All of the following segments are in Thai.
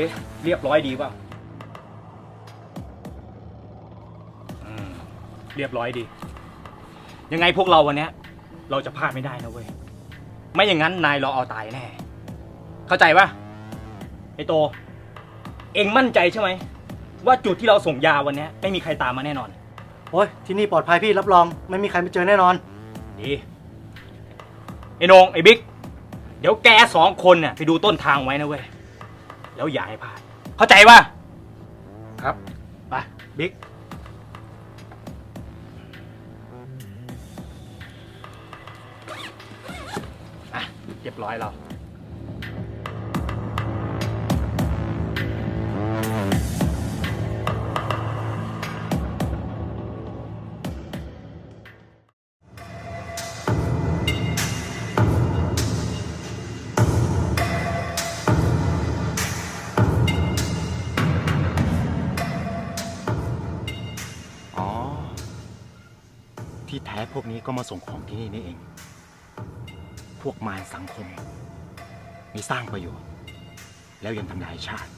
ดิ เรียบร้อยดีเปล่าอืมเรียบร้อยดี ยังไงพวกเราวันเนี้ยเราจะพลาดไม่ได้นะเว้ย ไม่อย่างนั้นนายเราเอาตายแน่ เข้าใจปะไอโต เองมั่นใจใช่ไหม ว่าจุดที่เราส่งยาวันเนี้ยไม่มีใครตามมาแน่นอน โอ้ยที่นี่ปลอดภัยพี่รับรอง ไม่มีใครมาเจอแน่นอน ดีไอ้โหนงไอ้บิ๊ก เดี๋ยวแกสองคนน่ะไปดูต้นทางไว้นะเว้ย แล้วอย่าให้พลาด เข้าใจป่ะครับ ไปบิ๊ก อะ เรียบร้อยเรา ที่แท้พวกนี้ก็มาส่งของที่นี่นี่เอง พวกมารสังคมไม่สร้างประโยชน์ แล้วยังทำลายชาติ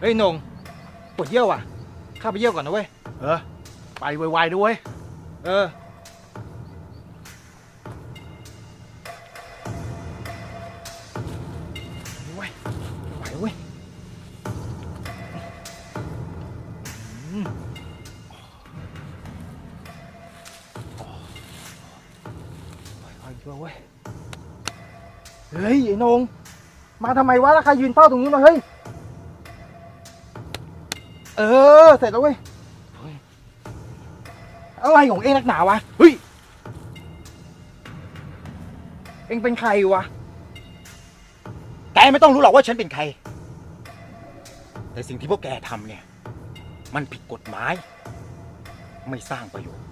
เฮ้ยนงปวดเยี่ยวอะ ข้าไปเยี่ยวก่อนนะเว้ย เออ ไปไวๆด้วยเออ เฮ้ยไอ้นงมาทำไมวะแล้วใครยืนเฝ้าตรงนู้มาเฮ้ย เออ เสร็จแล้วเว้ย อะไรของเองนักหนาวะ เฮ้ย เองเป็นใครวะ แกไม่ต้องรู้หรอกว่าฉันเป็นใคร แต่สิ่งที่พวกแกทำเนี่ย มันผิดกฎหมาย ไม่สร้างประโยชน์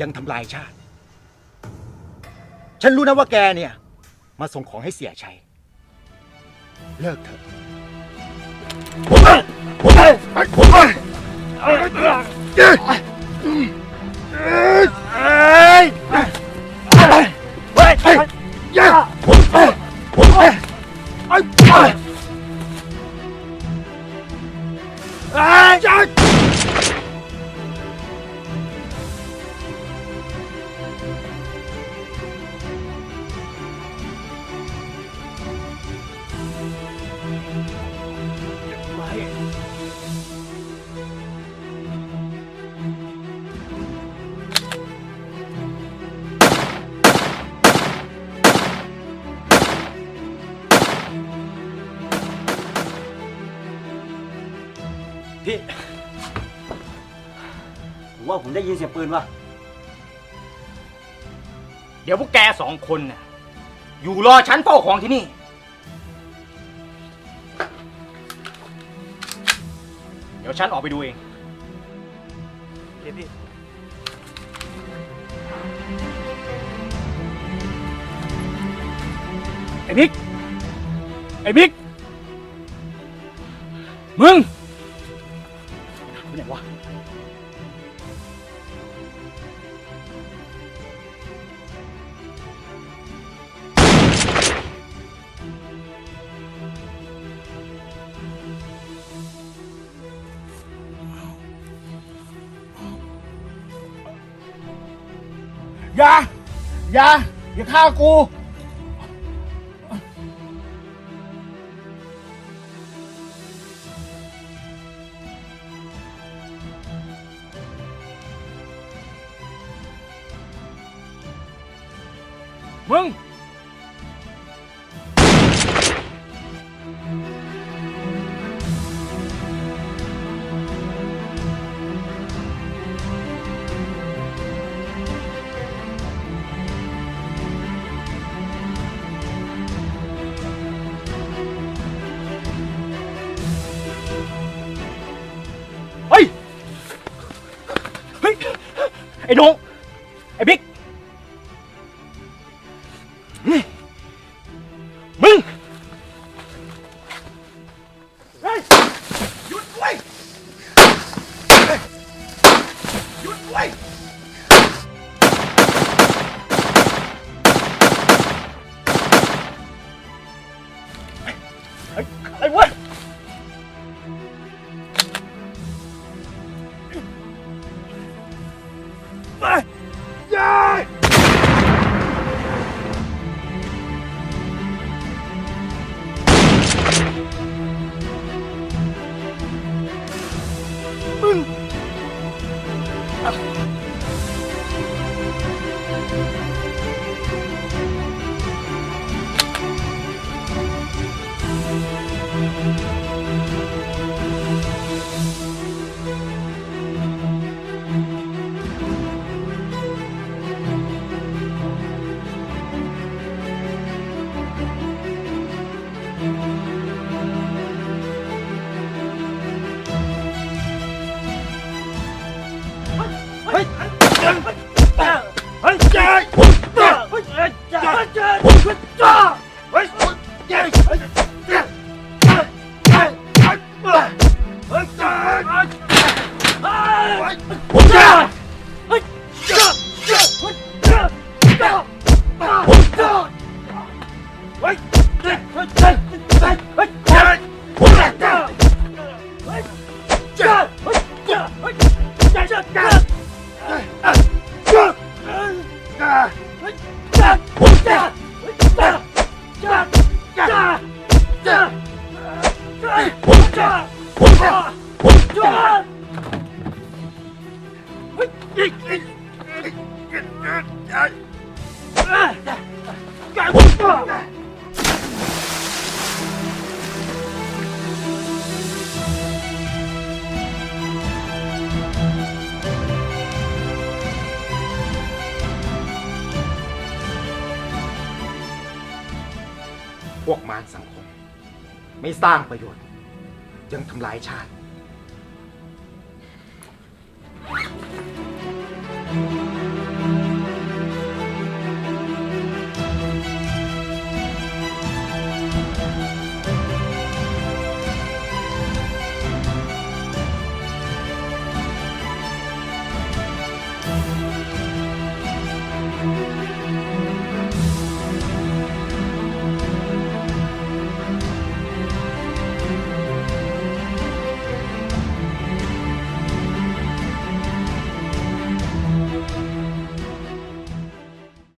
ยังทำลายชาติ ฉันรู้นะว่าแกเนี่ย มาส่งของให้เสียชัย เลิกเถอะ พี่ ผมว่าผมได้ยินเสียงปืนว่ะ เดี๋ยวพวกแกสองคนน่ะอยู่รอฉันเฝ้าของที่นี่ เดี๋ยวฉันออกไปดูเองไอ้บิ๊กไอ้บิ๊กมึง ไปไหนวะอย่าอย่าอย่าฆ่ากู มึง เฮ้ย เฮ้ย ไอ้โดงไอ้บิ๊ก anh quên Mày พวกมารสังคม ไม่สร้างประโยชน์ ยังทำลายชาติเ